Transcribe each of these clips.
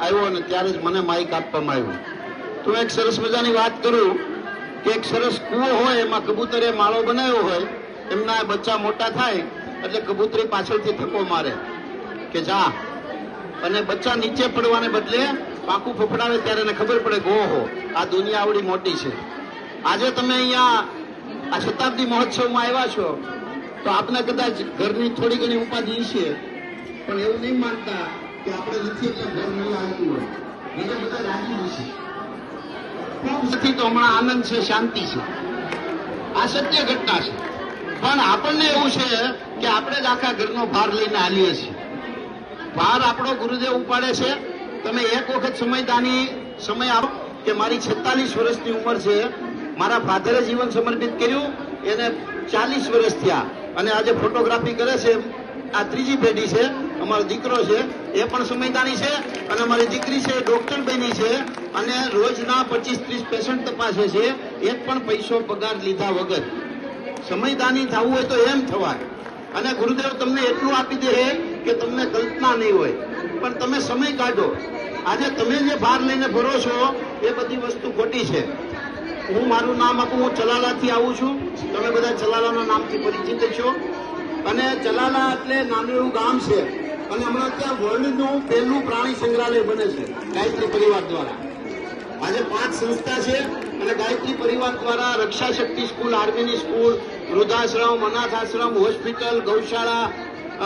આવ્યો અને ત્યારે જ મને માઇક આપવામાં આવ્યું. તો એક સરસ મજાની વાત કરું કે એક સરસ કૂવો હોય, એમાં કબૂતરે માળો બનાવ્યો હોય, એમના બચ્ચા મોટા થાય, એટલે કબૂતરી પાછળથી થકો મારે કે જા. અને બચ્ચા નીચે પડવાને બદલે પાકું ફફડાવે ત્યારે એને ખબર પડે કે ઓહો, આ દુનિયા આવડી મોટી છે. આજે તમે અહીંયા આ શતાબ્દી મહોત્સવમાં આવ્યા છો, તો આપને કદાચ ઘરની થોડી ઘણી ઉપાધિ છે, પણ એવું નહીં માનતા કે આપણે નથી એટલે ભય ન લાગતું હોય. એટલે બધા રાજી હશે. ખૂબ નથી તો હમણાં આનંદ છે, શાંતિ છે. આ સત્ય ઘટના છે. પણ આપણને એવું છે કે આપણે જ આખા ઘરનો ભાર લઈને હાલીએ છીએ. ભાર આપણો ગુરુદેવ ઉપાડે છે. તમે એક વખત સમયદાની સમય આપો કે મારી છેતાલીસ વર્ષની ઉંમર છે. મારા ફાધરે જીવન સમર્પિત કર્યું. એને ચાલીસ વર્ષ થયા. અને આજે ફોટોગ્રાફી કરે છે આ ત્રીજી પેઢી છે, અમારો દીકરો છે, એ પણ સુમિતાની છે અને અમારી દીકરી છે ડોક્ટર બની છે અને રોજના પચીસ ત્રીસ પેશન્ટ તપાસે છે, એક પણ પૈસો પગાર લીધા વગર. સમયદાની થવું હોય તો એમ થવાય. અને ગુરુદેવ તમને એટલું આપી દે કે તમને કલ્પના નહીં હોય. પણ તમે સમય કાઢો. આજે તમે જે ભાર લઈને ભરો છો, એ બધી વસ્તુ ખોટી છે. હું મારું નામ આપું, હું ચલાલાથી આવું છું. તમે બધા ચલાલાના નામથી પરિચિત છો. અને ચલાલા એટલે નાનું એવું ગામ છે. અને હમણાં ત્યાં વર્લ્ડનું પહેલું પ્રાણી સંગ્રહાલય બને છે, ગાયત્રી પરિવાર દ્વારા. આજે પાંચ સંસ્થા છે અને ગાયત્રી પરિવાર દ્વારા રક્ષા શક્તિ સ્કૂલ, આર્મીની સ્કૂલ, વૃદ્ધાશ્રમ અનાથ આશ્રમ હોસ્પિટલ, ગૌશાળા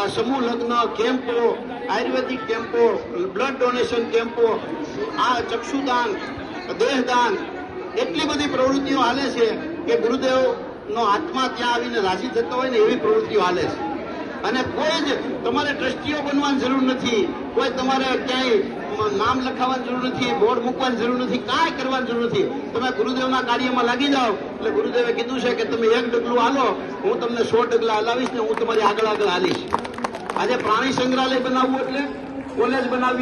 સમૂહ લગ્ન, કેમ્પો, આયુર્વેદિક કેમ્પો, બ્લડ ડોનેશન કેમ્પો, આ ચક્ષુદાન, દેહદાન, એટલી બધી પ્રવૃત્તિઓ હાલે છે કે ગુરુદેવનો આત્મા ત્યાં આવીને રાજી થતો હોય ને એવી પ્રવૃત્તિઓ હાલે છે. અને કોઈ જ તમારે ટ્રસ્ટીઓ બનવાની જરૂર નથી. કોઈ તમારે ક્યાંય નામ લખાવવાની જરૂર નથી, બોર્ડ મૂકવાની જરૂર નથી, કાંઈ કરવાની જરૂર નથી. તમે ગુરુદેવના કાર્યમાં લાગી જાઓ. એટલે ગુરુદેવે કીધું છે કે તમે એક ડગલું હાલો, હું તમને સો ડગલા હલાવીશ ને હું તમારી આગળ આગળ હાલીશ. આજે પ્રાણી સંગ્રહાલય બનાવવું એટલે કોલેજ બનાવવી